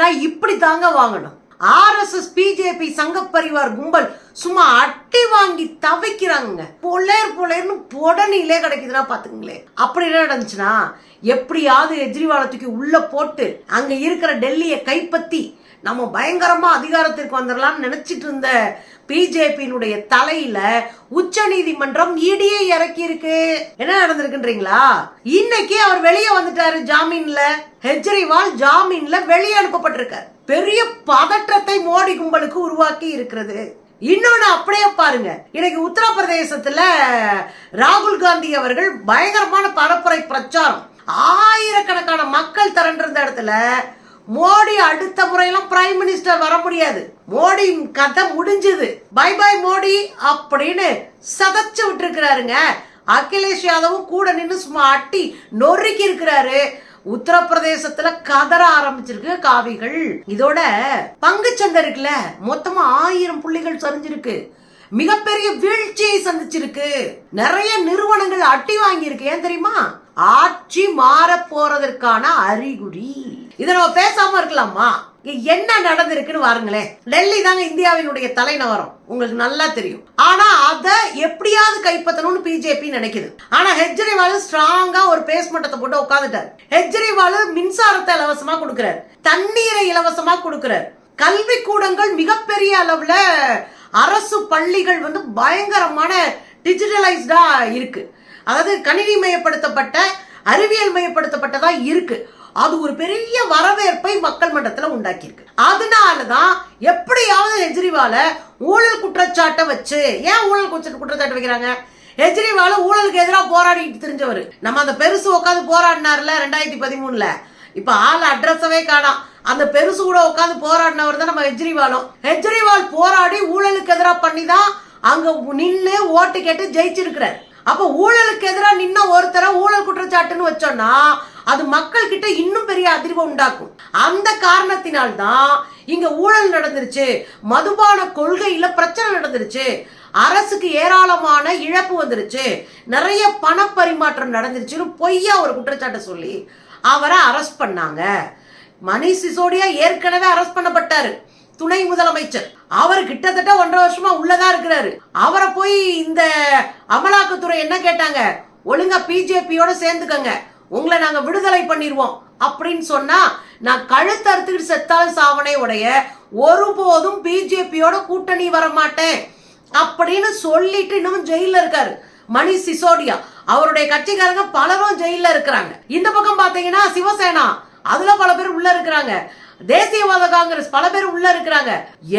வாங்குறதுனா இப்படி தாங்க வாங்கணும் ஆர்எஸ்எஸ் பிஜேபி சங்க பரிவார் கும்பல் சும்மா அட்டி வாங்கி தவிக்கிறாங்க பொலேர் பொலேர்னு புடனிலே கிடைக்குதுன்னா பாத்துங்களேன் அப்படி என்ன நடந்துச்சுன்னா எப்படியாவது எஜ்ரிவாலத்துக்கு உள்ள போட்டு அங்க இருக்கிற டெல்லியை கைப்பற்றி நம்ம பயங்கரமாக அதிகாரத்திற்கு வந்துடலாம்னு நினச்சிட்டு இருந்த பிஜேபியினுடைய தலையில உச்ச நீதிமன்றம் இடியை இறக்கி இருக்கு. என்ன நடந்திருக்குன்றீங்களா? இன்னைக்கு அவர் வெளியே வந்துட்டாரு ஜாமீன்ல. ஹெஜ்ரிவால் ஜாமீன்ல வெளியே அனுப்பப்பட்டிருக்கார். பெரிய பதற்றத்தை மோடி கும்பலுக்கு உருவாக்கி இருக்கிறது. இன்னொன்னு அப்படியே பாருங்க. இன்னைக்கு உத்தரப்பிரதேசத்துல ராகுல் காந்தி அவர்கள் பயங்கரமான பரப்புரை பிரச்சாரம். ஆயிரக்கணக்கான மக்கள் திரண்டிருந்த இடத்துல மோடி அடுத்த முறையெல்லாம் பிரைம் மினிஸ்டர் வர முடியாது. மோடி கதை முடிஞ்சது. பை பை மோடி அப்படின்னு சதச்சு விட்டுருக்கிறாருங்க. அகிலேஷ் யாதவும் கூட நின்று சும்மா அட்டி நொறுக்கி இருக்கிறாரு. உத்தரப்பிரதேசத்துல கதற ஆரம்பிச்சிருக்கு காவிகள். இதோட பங்குச்சந்தை இருக்குல்ல மொத்தமா ஆயிரம் புள்ளிகள் சரிஞ்சிருக்கு. மிகப்பெரிய வீழ்ச்சியை சந்திச்சிருக்கு. நிறைய நிறுவனங்கள் அட்டி வாங்கியிருக்கு. ஏன் தெரியுமா? ஆட்சி மாற போறதற்கான அறிகுறி. இதை நம்ம பேசாம இருக்கலாமா? என்ன நடந்திருக்குன்னு வாருங்களேன். டெல்லி தாங்க இந்தியாவினுடைய தலைநகரம். உங்களுக்கு நல்லா தெரியும். ஆனா அதை எப்படியாவது கைப்பற்றணும்னு பிஜேபி நினைக்குது. ஆனா கெஜ்ரிவால் ஸ்ட்ராங்கா ஒரு பேஸ்மட்டத்தை போட்டு உட்காந்துட்டாரு கெஜ்ரிவால் மின்சாரத்தை இலவசமா கொடுக்கிறார். தண்ணீரை இலவசமா கொடுக்கிறார். கல்வி கூடங்கள் மிகப்பெரிய அளவுல அரசு பள்ளிகள் வந்து பயங்கரமான டிஜிட்டலைஸ்டா இருக்கு. அதாவது கணினி மயப்படுத்தப்பட்ட அறிவியல் மயப்படுத்தப்பட்டதா இருக்கு. அது ஒரு பெரிய வரவேற்பை மக்கள் மன்றத்தில் உண்டாக்கியிருக்கு. அதனால தான் எப்படியாவது கெஜ்ரிவால ஊழல் குற்றச்சாட்டை வச்சு ஏன் ஊழல் குற்றச்சாட்டு வைக்கிறாங்க? கெஜ்ரிவால ஊழலுக்கு எதிராக போராடிட்டு தெரிஞ்சவர். நம்ம அந்த பெருசு உட்காந்து போராடினார்ல ரெண்டாயிரத்தி பதிமூணுல. இப்ப ஆள் அட்ரஸவே காணாம். அந்த பெருசு கூட உட்காந்து போராடினவர் தான் நம்ம கெஜ்ரிவாலும் கெஜ்ரிவால் போராடி ஊழலுக்கு எதிராக பண்ணி தான் அங்க நின்று ஓட்டு கேட்டு ஜெயிச்சிருக்கிறார். அப்ப ஊழலுக்கு எதிராக நின்ன ஒருத்தரை ஊழல் குற்றச்சாட்டுன்னு வச்சோன்னா அது மக்கள் கிட்ட இன்னும் பெரிய அதிர்வை உண்டாக்கும். அந்த காரணத்தினால்தான் இங்க ஊழல் நடந்துருச்சு மதுபான கொள்கையில பிரச்சனை நடந்துருச்சு அரசுக்கு ஏராளமான இழப்பு வந்துருச்சு நிறைய பணப்பரிமாற்றம் நடந்துருச்சுன்னு பொய்யா ஒரு குற்றச்சாட்டை சொல்லி அவரை அரெஸ்ட் பண்ணாங்க. மணிஷ் சிசோடியா ஏற்கனவே அரெஸ்ட் பண்ணப்பட்டாரு துணை முதலமைச்சர். அவர் கிட்டத்தட்ட ஒன்றரை வருஷமா உள்ளதா இருக்கிறாரு. அவரை போய் இந்த அமலாக்கத்துறை என்ன கேட்டாங்க? ஒழுங்கா பிஜேபியோட சேர்ந்துக்கங்க. உங்களை நாங்கள் விடுதலை பண்ணிடுவோம் அப்படின்னு சொன்னா நான் கழுத்து அறுத்துக்கிட்டு செத்தாலும் சாவனே உடைய ஒருபோதும் பிஜேபியோட கூட்டணி வர மாட்டேன் அப்படின்னு சொல்லிட்டு இன்னும் ஜெயில இருக்காரு மணி சிசோடியா. அவருடைய கட்சிக்காரங்க பலரும் ஜெயில இருக்கிறாங்க. இந்த பக்கம் பாத்தீங்கன்னா சிவசேனா அதுல பல பேர் உள்ள இருக்கிறாங்க. தேசியவாத காங்கிரஸ் பல பேர் உள்ள இருக்கிறாங்க.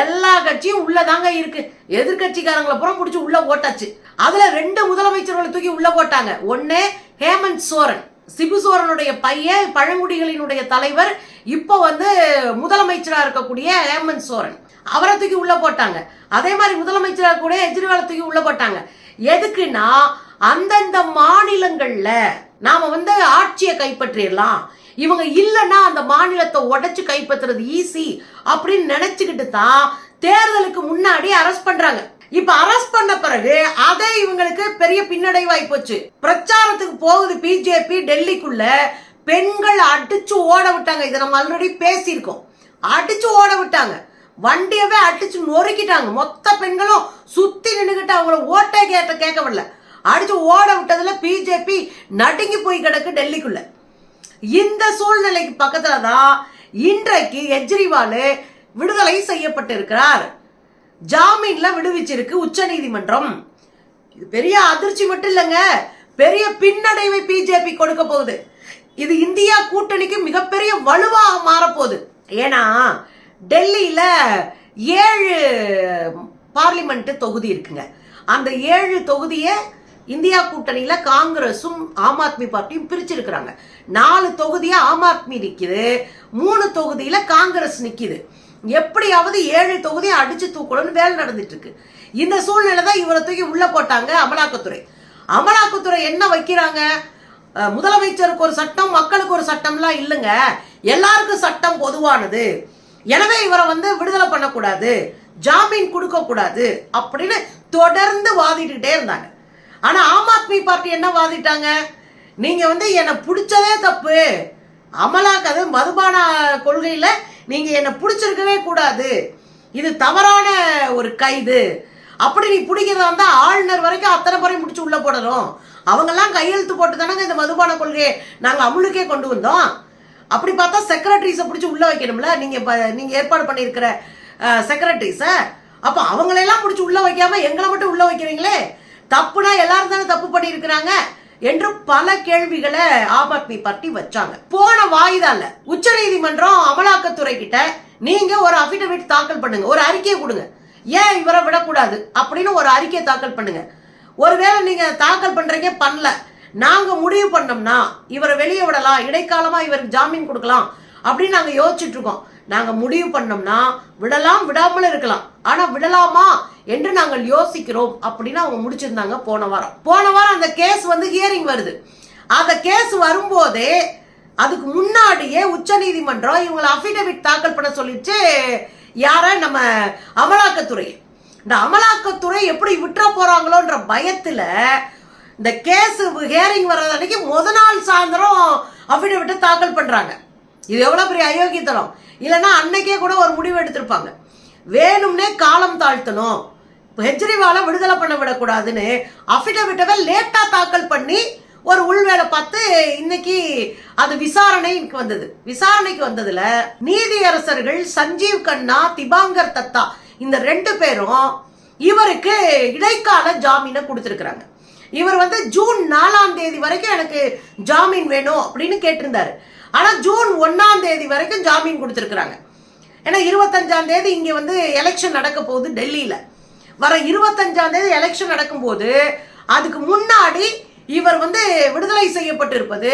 எல்லா கட்சியும் உள்ளதாங்க இருக்கு. எதிர்கட்சிக்காரங்களை புறம் பிடிச்சி உள்ள போட்டாச்சு அதுல ரெண்டு முதலமைச்சர்களை தூக்கி உள்ள போட்டாங்க. ஒன்னு ஹேமந்த் சோரன். சிபு சோரனுடைய பையன் பழங்குடிகளினுடைய தலைவர் இப்போ வந்து முதலமைச்சராக இருக்கக்கூடிய ஹேமந்த் சோரன். அவரை தூக்கி உள்ள போட்டாங்க. அதே மாதிரி முதலமைச்சராக கூட கெஜ்ரிவாலை தூக்கி உள்ள போட்டாங்க. எதுக்குன்னா அந்தந்த மாநிலங்கள்ல நாம வந்து ஆட்சியை கைப்பற்றிடலாம். இவங்க இல்லைன்னா அந்த மாநிலத்தை உடைச்சு கைப்பற்றுறது ஈஸி அப்படின்னு நினைச்சுக்கிட்டு தான் தேர்தலுக்கு முன்னாடி அரெஸ்ட் பண்றாங்க. இப்ப அரெஸ்ட் பண்ண பிறகு அதே இவங்களுக்கு பெரிய பின்னடைவாய் போச்சு. பிரச்சாரத்துக்கு போகுது பிஜேபி டெல்லிக்குள்ள. பெண்கள் அடிச்சு ஓட விட்டாங்க. இதை நம்ம ஆல்ரெடி பேசியிருக்கோம். அடிச்சு ஓட விட்டாங்க. வண்டியவே அடிச்சு நொறுக்கிட்டாங்க. மொத்த பெண்களும் சுத்தி நின்றுகிட்டு அவங்கள ஓட்டை கேட்ட கேட்க விடல அடிச்சு ஓட விட்டதுல பிஜேபி நடுங்கி போய் கிடக்கு டெல்லிக்குள்ள. இந்த சூழ்நிலைக்கு பக்கத்துல தான் இன்றைக்கு கெஜ்ரிவால் விடுதலை செய்யப்பட்டிருக்கிறார். ஜாமீன்ல விடுவிச்சிருக்கு உச்சநீதிமன்றம். இது பெரிய அதிர்ச்சி மட்டும் இல்லைங்க. பெரிய பின்னடைவை பிஜேபி கொடுக்க போகுது. இது இந்தியா கூட்டணிக்கு மிகப்பெரிய வலுவாக மாறப்போகுது. ஏன்னா டெல்லியில் ஏழு பார்லிமெண்ட் தொகுதி இருக்குங்க. அந்த ஏழு தொகுதியை இந்தியா கூட்டணியில் காங்கிரஸும் ஆம் ஆத்மி பார்ட்டியும் பிரிச்சிருக்கிறாங்க. நாலு தொகுதியாக ஆம் ஆத்மி நிற்கிது மூணு தொகுதியில் காங்கிரஸ் நிற்கிது எப்படியாவது ஏழு தொகுதியை அடிச்சு தூக்கணும்னு வேலை நடந்துட்டு இருக்கு இந்த சூழ்நிலை தான் இவரை தூக்கி உள்ள போட்டாங்க அமலாக்கத்துறை. அமலாக்கத்துறை என்ன வைக்கிறாங்க? முதலமைச்சருக்கு ஒரு சட்டம் மக்களுக்கு ஒரு சட்டம்லாம் இல்லைங்க. எல்லாருக்கும் சட்டம் பொதுவானது. எனவே இவரை வந்து விடுதலை பண்ணக்கூடாது. ஜாமீன் கொடுக்கக்கூடாது அப்படின்னு தொடர்ந்து வாதிட்டுக்கிட்டே இருந்தாங்க. ஆனால் ஆம் ஆத்மி பார்ட்டி என்ன வாதிட்டாங்க? நீங்கள் வந்து என்னை பிடிச்சதே தப்பு. அமலாக்க அது மதுபான கொள்கையில் நீங்க என்னை பிடிச்சிருக்கவே கூடாது. இது தவறான ஒரு கைது. அப்படி நீ பிடிக்கிறதா இருந்தா ஆளுநர் வரைக்கும் அத்தனை முறை முடிச்சு உள்ள போடணும். அவங்கெல்லாம் கையெழுத்து போட்டு தானங்க இந்த மதுபான கொள்கையை நாங்கள் அமுலுக்கே கொண்டு வந்தோம். அப்படி பார்த்தா செக்ரட்டரிஸை பிடிச்சி உள்ள வைக்கணும்ல? நீங்க இப்போ நீங்க ஏற்பாடு பண்ணியிருக்கிற செக்ரட்டரிஸை அப்போ அவங்களெல்லாம் பிடிச்சி உள்ள வைக்காம எங்களை மட்டும் உள்ள வைக்கிறீங்களே? தப்புனா எல்லாரும் தானே தப்பு பண்ணியிருக்கிறாங்க. என்று பல கேள்விகளை ஆம் ஆத்மி பார்ட்டி வச்சாங்க. போன வாய்தால உச்சநீதிமன்றம் அமலாக்கத்துறை கிட்ட நீங்க ஒரு அபிடவிட் தாக்கல் பண்ணுங்க. ஒரு அறிக்கையை கொடுங்க. ஏன் இவரை விடக்கூடாது? அப்படின்னு ஒரு அறிக்கையை தாக்கல் பண்ணுங்க. ஒருவேளை நீங்க தாக்கல் பண்றீங்க பண்ணல. நாங்க முடிவு பண்ணோம்னா இவரை வெளியே விடலாம். இடைக்காலமா இவருக்கு ஜாமீன் கொடுக்கலாம் அப்படின்னு நாங்க யோசிச்சுட்டு இருக்கோம். நாங்கள் முடிவு பண்ணோம்னா விடலாம் விடாமல் இருக்கலாம். ஆனால் விடலாமா என்று நாங்கள் யோசிக்கிறோம் அப்படின்னு அவங்க முடிச்சிருந்தாங்க போன வாரம். போன வாரம் அந்த கேஸ் வந்து ஹியரிங் வருது. அந்த கேஸ் வரும்போதே அதுக்கு முன்னாடியே உச்சநீதிமன்றம் இவங்களை அஃபிடவிட் தாக்கல் பண்ண சொல்லிச்சு யார? நம்ம அமலாக்கத்துறை. இந்த அமலாக்கத்துறை எப்படி விட்டுற போறாங்களோன்ற பயத்துல இந்த கேஸ் ஹியரிங் வர்றது அன்னைக்கு முத நாள் சாயந்தரம் அஃபிடவிட்டை தாக்கல் பண்றாங்க. இது எவ்வளோ பெரிய அயோக்கியத்தனம்? இல்லைன்னா அன்னைக்கே கூட ஒரு முடிவு எடுத்திருப்பாங்க. வேணும்னே காலம் தாழ்த்தணும். கெஜ்ரிவாலை விடுதலை பண்ண விடக்கூடாதுன்னு அஃபிடவிட்டவை லேட்டாக தாக்கல் பண்ணி ஒரு உள்வேலை பார்த்து இன்னைக்கு அது விசாரணைக்கு வந்தது. விசாரணைக்கு வந்ததுல நீதியரசர்கள் சஞ்சீவ் கண்ணா திபாங்கர் தத்தா இந்த ரெண்டு பேரும் இவருக்கு இடைக்கால ஜாமீனை கொடுத்துருக்குறாங்க. இவர் வந்து ஜூன் நாலாம் தேதி வரைக்கும் எனக்கு ஜாமீன் வேணும் அப்படின்னு கேட்டிருந்தாரு. ஆனால் ஜூன் ஒன்றாம் தேதி வரைக்கும் ஜாமீன் கொடுத்துருக்குறாங்க. ஏன்னா இருபத்தஞ்சாம் தேதி இங்கே வந்து எலெக்ஷன் நடக்க போகுது டெல்லியில். வர இருபத்தஞ்சாம் தேதி எலெக்ஷன் நடக்கும்போது அதுக்கு முன்னாடி இவர் வந்து விடுதலை செய்யப்பட்டிருப்பது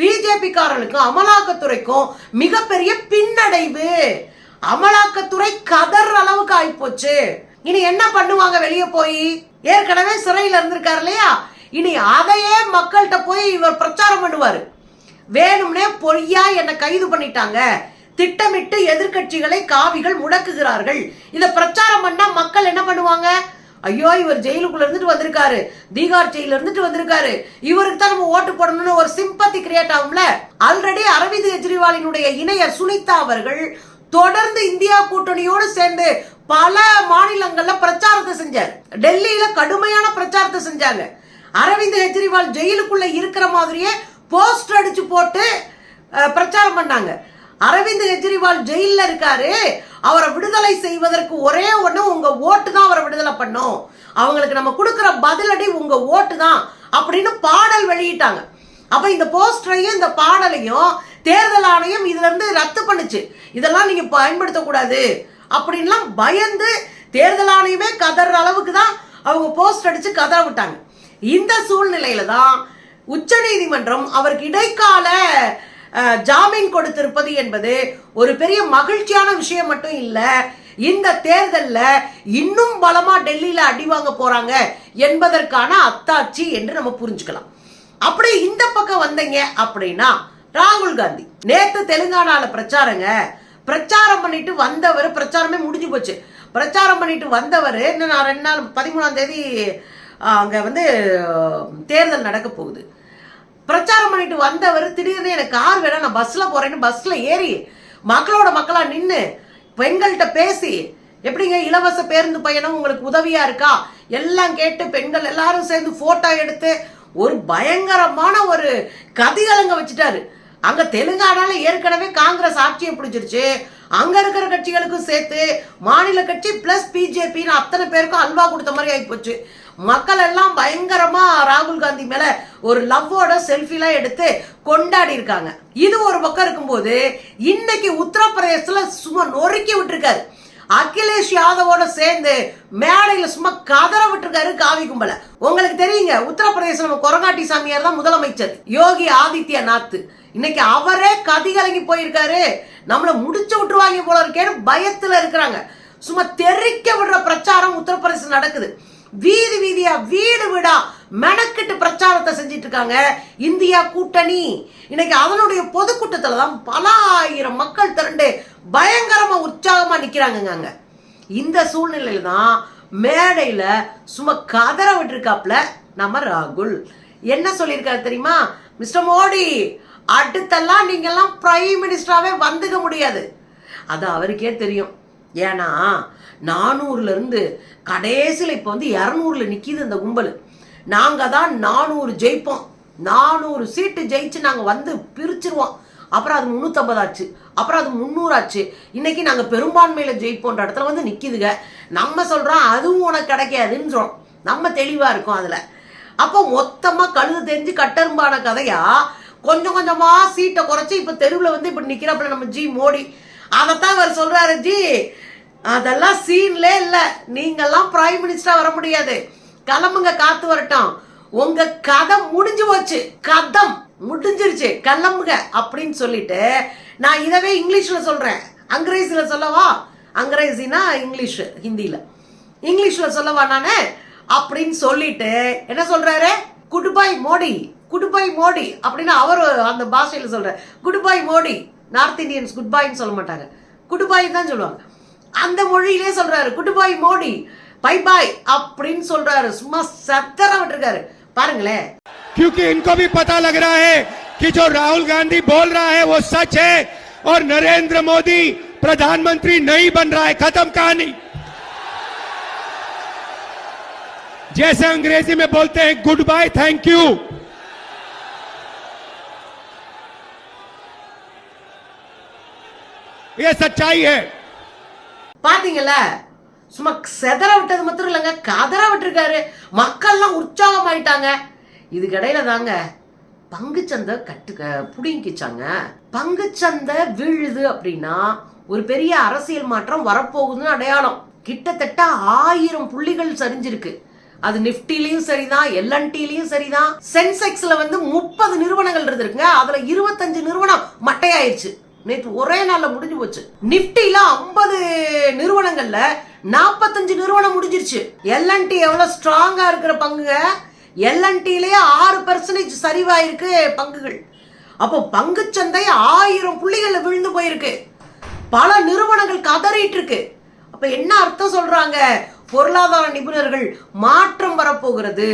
பிஜேபிக்காரர்களுக்கும் அமலாக்கத்துறைக்கும் மிகப்பெரிய பின்னடைவு. அமலாக்கத்துறை கதர் அளவுக்கு ஆயிப்போச்சு. இனி என்ன பண்ணுவாங்க வெளியே போய்? ஏற்கனவே சிறையில் இருந்திருக்காரு இல்லையா? இனி அதையே மக்கள்கிட்ட போய் இவர் பிரச்சாரம் பண்ணுவாரு. வேணும்னே பொய்யா என்னை கைது பண்ணிட்டாங்க. திட்டமிட்டு எதிர்க்கட்சிகளை காவிகள் முடக்குகிறார்கள். இதை பிரச்சாரம் பண்ணா மக்கள் என்ன பண்ணுவாங்க? ஐயோ இவர் ஜெயிலுக்குள்ள இருந்துட்டு வந்திருக்காரு. தீகார் ஜெயில இருந்துட்டு வந்திருக்காரு. இவருக்கு தான் நம்ம ஓட்டு போடணும்னு ஒரு சிம்பத்தி கிரியேட் ஆகும்ல? ஆல்ரெடி அரவிந்த் கெஜ்ரிவாலினுடைய இணையர் சுனிதா அவர்கள் தொடர்ந்து இந்தியா கூட்டணியோடு சேர்ந்து பல மாநிலங்கள்ல பிரச்சாரத்தை செஞ்சார். டெல்லியில கடுமையான பிரச்சாரத்தை செஞ்சாங்க. அரவிந்த் கெஜ்ரிவால் ஜெயிலுக்குள்ள இருக்கிற மாதிரியே போஸ்டர் அடிச்சு போட்டு பிரச்சாரம் பண்ணாங்க. அரவிந்த் கெஜ்ரிவால் ஜெயிலில் இருக்காரு. அவரை விடுதலை செய்வதற்கு ஒரே ஒன்று உங்கள் ஓட்டு தான் அவரை விடுதலை பண்ணும். அவங்களுக்கு நம்ம கொடுக்குற பதிலடி உங்கள் ஓட்டு தான் அப்படின்னு பாடல் வெளியிட்டாங்க. அப்போ இந்த போஸ்டரையும் இந்த பாடலையும் தேர்தல் ஆணையம் இதுலேருந்து ரத்து பண்ணுச்சு. இதெல்லாம் நீங்கள் பயன்படுத்தக்கூடாது அப்படின்லாம் பயந்து தேர்தல் ஆணையமே கதற அளவுக்கு தான் அவங்க போஸ்ட் அடித்து கதற விட்டாங்க. இந்த சூழ்நிலையில தான் உச்சநீதிமன்றம் அவருக்கு இடைக்கால ஜாமீன் கொடுத்திருப்பது என்பது ஒரு பெரிய மகிழ்ச்சியான விஷயம் மட்டும் இல்லை இந்த தேர்தலில் இன்னும் பலமா டெல்லியில அடி வாங்க போறாங்க என்பதற்கான அத்தாட்சி என்று நம்ம புரிஞ்சுக்கலாம். அப்படி இந்த பக்கம் வந்தீங்க அப்படின்னா ராகுல் காந்தி நேத்து தெலுங்கானால பிரச்சாரங்க பிரச்சாரம் பண்ணிட்டு வந்தவர் பிரச்சாரமே முடிஞ்சு போச்சு. பிரச்சாரம் பண்ணிட்டு வந்தவர் இன்னும் நான் ரெண்டு நாள் பதிமூணாம் தேதி அங்கே வந்து தேர்தல் நடக்க போகுது. பிரச்சாரம் பண்ணிட்டு வந்தவர் திடீர்னு எனக்கு கார் வேணாம் நான் பஸ்ல போறேன்னு பஸ்ல ஏறி மக்களோட மக்களா நின்று பெண்கள்கிட்ட பேசி எப்படிங்க இலவச பேருந்து பயணம் உங்களுக்கு உதவியா இருக்கா? எல்லாம் கேட்டு பெண்கள் எல்லாரும் சேர்ந்து போட்டோ எடுத்து ஒரு பயங்கரமான ஒரு கதிகலங்க வச்சுட்டாரு. அங்க தெலுங்கானால ஏற்கனவே காங்கிரஸ் ஆட்சியை பிடிச்சிருச்சு. அங்க இருக்கிற கட்சிகளுக்கும் சேர்த்து மாநில கட்சி பிளஸ் பிஜேபின்னு அத்தனை பேருக்கும் அல்வா கொடுத்த மாதிரி ஆயிப்போச்சு. மக்கள் எல்லாம் பயங்கரமா ராகுல் காந்தி மேல ஒரு லவ்வோட செல்ஃபிலாம் எடுத்து கொண்டாடி இருக்காங்க. இது ஒரு பக்கம் இருக்கும்போது இன்னைக்கு உத்தரப்பிரதேசத்துல சும்மா நொறுக்கி விட்டுருக்காரு. அகிலேஷ் யாதவோட சேர்ந்து மேடையில சும்மா கதற விட்டுருக்காரு காவி கும்பல. உங்களுக்கு தெரியுங்க உத்தரப்பிரதேசம் நம்ம கொரங்காட்டி சாமியார் தான் முதலமைச்சர் யோகி ஆதித்யநாத். இன்னைக்கு அவரே கதிகலங்கி போயிருக்காரு. நம்மள முடிச்சு விட்டுருவாங்க போல இருக்கேன்னு பயத்துல இருக்கிறாங்க. சும்மா தெறிக்க விடுற பிரச்சாரம் உத்தரப்பிரதேசம் நடக்குது. வீதி வீதியா வீடு வீடா மெனக்கிட்டு பிரச்சாரத்தை செஞ்சிட்டு இருக்காங்க இந்தியா கூட்டணி. இன்னைக்கு அதனுடைய பொதுக்கூட்டத்தில் தான் பல ஆயிரம் மக்கள் திரண்டு பயங்கரமா உற்சாகமா நிக்கிறாங்கங்க இந்த சூழ்நிலையில தான் மேடையில சும்மா கதற விட்டுருக்காப்ல நம்ம ராகுல். என்ன சொல்லியிருக்காரு தெரியுமா? மிஸ்டர் மோடி அடுத்தெல்லாம் நீங்கெல்லாம் பிரைம் மினிஸ்டராகவே வந்துக்க முடியாது. அது அவருக்கே தெரியும். ஏன்னா நானூறுலேருந்து கடைசியில் இப்போ வந்து இரநூறுல நிற்கிது இந்த கும்பல். நாங்கள் தான் நானூறு ஜெயிப்போம். நானூறு சீட்டு ஜெயிச்சு நாங்கள் வந்து பிரிச்சிருவோம். அப்புறம் அது முந்நூற்றம்பது ஆச்சு அப்புறம் அது முந்நூறு ஆச்சு இன்னைக்கு நாங்கள் பெரும்பான்மையில் ஜெயிப்போன்ற இடத்துல வந்து நிற்கிதுங்க நம்ம சொல்கிறோம் அதுவும் உனக்கு கிடைக்காதுன்னு சொல்கிறோம் நம்ம தெளிவாக இருக்கோம் அதில். அப்போ மொத்தமாக கழுது தெரிஞ்சு கட்டெரும்பான கதையா கொஞ்சம் கொஞ்சமாக சீட்டை குறைச்சி இப்போ தெருவில் வந்து இப்போ நிற்கிறப்பல நம்ம ஜி மோடி. அதைத்தான் அவர் சொல்கிறாரு ஜி அதெல்லாம் சீன்லே இல்லை. நீங்கள்லாம் பிரைம் மினிஸ்டரா வர முடியாது. கிளம்புங்க காத்து வரட்டும். உங்க கதை முடிஞ்சு போச்சு. கதம் முடிஞ்சிருச்சு. கிளம்புங்க அப்படின்னு சொல்லிட்டு நான் இதவே இங்கிலீஷ்ல சொல்றேன். அங்கிரேஸில் சொல்லவா? அங்கிரேசினா இங்கிலீஷ் ஹிந்தியில். இங்கிலீஷில் சொல்லவா நானே? அப்படின்னு சொல்லிட்டு என்ன சொல்றாரு? குடுபாய் மோடி. குடுபாய் மோடி அப்படின்னு அவர் அந்த பாஷையில குட் குடுபாய் மோடி. நார்த் இந்தியன்ஸ் குட் பாய்ன்னு சொல்ல மாட்டாங்க குடுபாய் தான் சொல்லுவாங்க. அந்த மொழியிலே சொல்றாரு குடுபாய் மோடி பை பாய் அப்படின்னு சொல்றாரு சும்மா சத்தர விட்டுருக்காரு பாருங்களேன் क्योंकि इनको भी पता लग रहा है कि जो राहुल गांधी बोल रहा है वो सच है और नरेंद्र मोदी प्रधानमंत्री नहीं बन रहा है खत्म कहानी जैसे अंग्रेजी में बोलते हैं गुड बाय थैंक यू ये सच्चाई है பாத்தீங்கல்ல? சும்மா செதற விட்டது மாத்திரம் இல்லைங்க கதற விட்டுருக்காரு. மக்கள்லாம் உற்சாகமாயிட்டாங்க. இதுக்கிடையில தாங்க பங்குச்சந்தை கட்டு புடுங்கிச்சாங்க. பங்குச்சந்தை வீழுது அப்படின்னா ஒரு பெரிய அரசியல் மாற்றம் வரப்போகுதுன்னு அடையாளம். கிட்டத்தட்ட ஆயிரம் புள்ளிகள் சரிஞ்சிருக்கு. அது நிப்டிலையும் சரிதான் எல்என்டிலையும் சரிதான். சென்செக்ஸ்ல வந்து முப்பது நிறுவனங்கள் இருந்திருக்குங்க. அதுல இருபத்தஞ்சு நிறுவனம் மட்டையாயிருச்சு. நேற்று ஒரே நாளில் முடிஞ்சு போச்சு. நிஃப்டியில் ஐம்பது நிறுவனங்களில் நாற்பத்தஞ்சு நிறுவனம் முடிஞ்சிருச்சு. எல்என்டி எவ்வளோ ஸ்ட்ராங்காக இருக்கிற பங்குங்க? எல்என்டிலேயே ஆறு பர்சன்டேஜ் சரிவாயிருக்கு பங்குகள். அப்போ பங்குச்சந்தை ஆயிரம் புள்ளிகளில் விழுந்து போயிருக்கு. பல நிறுவனங்கள் கதறிட்டு இருக்கு அப்போ என்ன அர்த்தம் சொல்கிறாங்க பொருளாதார நிபுணர்கள் மாற்றம் வரப்போகிறது.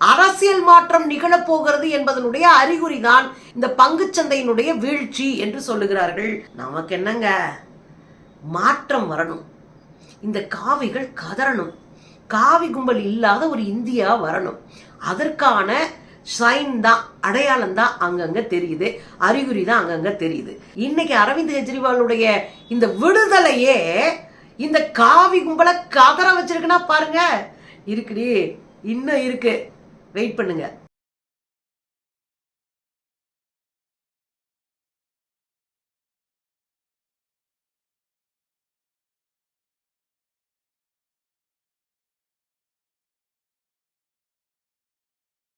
அரசியல் மாற்றம் நிகழப்போகிறது என்பதனுடைய அறிகுறி தான் இந்த பங்குச்சந்தையினுடைய வீழ்ச்சி என்று சொல்லுகிறார்கள். நமக்கு என்னங்க? மாற்றம் வரணும். இந்த காவிகள் கதறணும். காவி கும்பல் இல்லாத ஒரு இந்தியா வரணும். அதற்கான சைன் தான் அடையாளம் தான் அங்கங்க தெரியுது. அறிகுறி தான் அங்கங்க தெரியுது. இன்னைக்கு அரவிந்த் கெஜ்ரிவாலுடைய இந்த விடுதலையே இந்த காவி கும்பலை கதற வச்சிருக்குன்னா பாருங்க. இருக்குடி இன்னும் இருக்கு. வெயிட் பண்ணுங்கள்